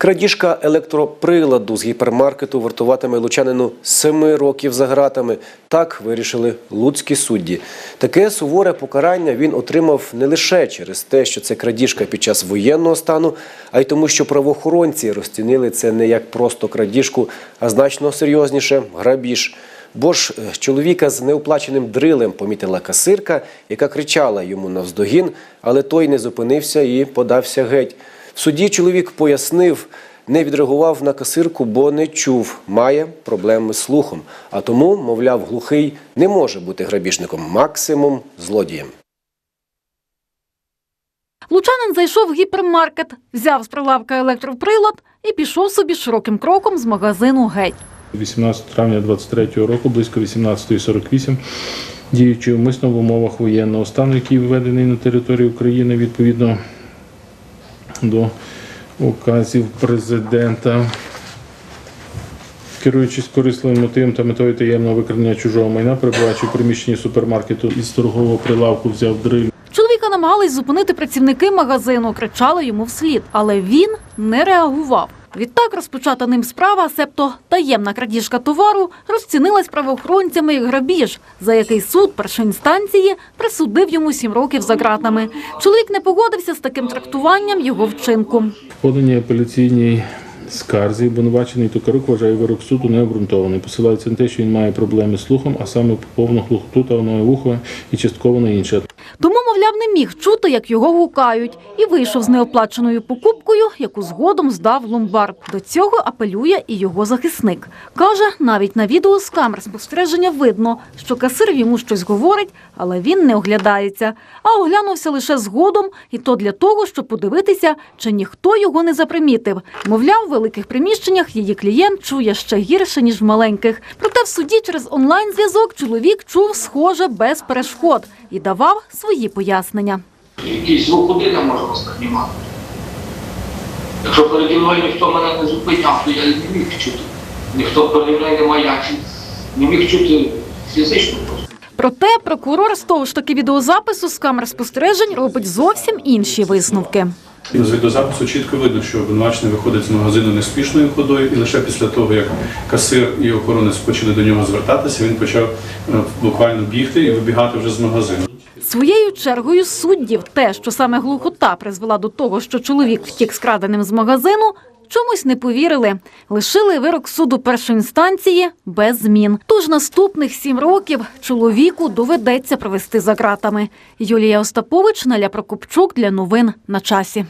Крадіжка електроприладу з гіпермаркету вартуватиме лучанину семи років за ґратами. Так вирішили луцькі судді. Таке суворе покарання він отримав не лише через те, що це крадіжка під час воєнного стану, а й тому, що правоохоронці розцінили це не як просто крадіжку, а значно серйозніше грабіж. Бо ж е, чоловіка з неоплаченим дрилем помітила касирка, яка кричала йому навздогін, але той не зупинився і подався геть. В суді чоловік пояснив, не відреагував на касирку, бо не чув, має проблеми з слухом. А тому, мовляв, глухий не може бути грабіжником, максимум злодієм. Лучанин зайшов в гіпермаркет, взяв з прилавка електроприлад і пішов собі широким кроком з магазину геть. 18 травня 23 року, близько 18.48, діючи умисно в умовах воєнного стану, який введений на території України відповідно до указів президента. Керуючись корисливим мотивом та метою таємного викрадення чужого майна, перебуваючи в приміщенні супермаркету із торгового прилавку, взяв дриль Чоловіка намагались зупинити працівники магазину, кричали йому вслід, але він не реагував. Відтак розпочата ним справа, себто таємна крадіжка товару, розцінилась правоохоронцями як грабіж, за який суд першої інстанції присудив йому сім років за ґратами. Чоловік не погодився з таким трактуванням його вчинку. Подані апеляційній скарзі обвинувачений Токарук вважає вирок суду необґрунтований. Посилається на те, що він має проблеми з слухом, а саме повну глухоту та одне вухо і частково на інше. Тому, мовляв, не міг чути, як його гукають, і вийшов з неоплаченою покупкою, яку згодом здав ломбард. До цього апелює і його захисник. Каже, навіть на відео з камер спостереження видно, що касир йому щось говорить, але він не оглядається. А оглянувся лише згодом, і то для того, щоб подивитися, чи ніхто його не запримітив. Мовляв, в великих приміщеннях її клієнт чує ще гірше, ніж в маленьких. Проте в суді через онлайн-зв'язок чоловік чув схоже без перешкод і давав свої пояснення. Якийсь звук один можна сприймати. Якщо переді мною ніхто мене не зупиняв, то я не міг чути. Ніхто переді мною не маячив, не міг чути фізично просто. Проте прокурор з того ж таки відеозапису з камер спостережень робить зовсім інші висновки. З відеозапису чітко видно, що обвинувачений виходить з магазину неспішною ходою, і лише після того, як касир і охоронець почали до нього звертатися, він почав е, буквально бігти і вибігати вже з магазину. Своєю чергою суддів те, що саме глухота призвела до того, що чоловік втік з краденим з магазину, чомусь не повірили. Лишили вирок суду першої інстанції без змін. Тож наступних сім років чоловіку доведеться провести за ґратами. Юлія Остапович, Наля Прокопчук для новин на часі.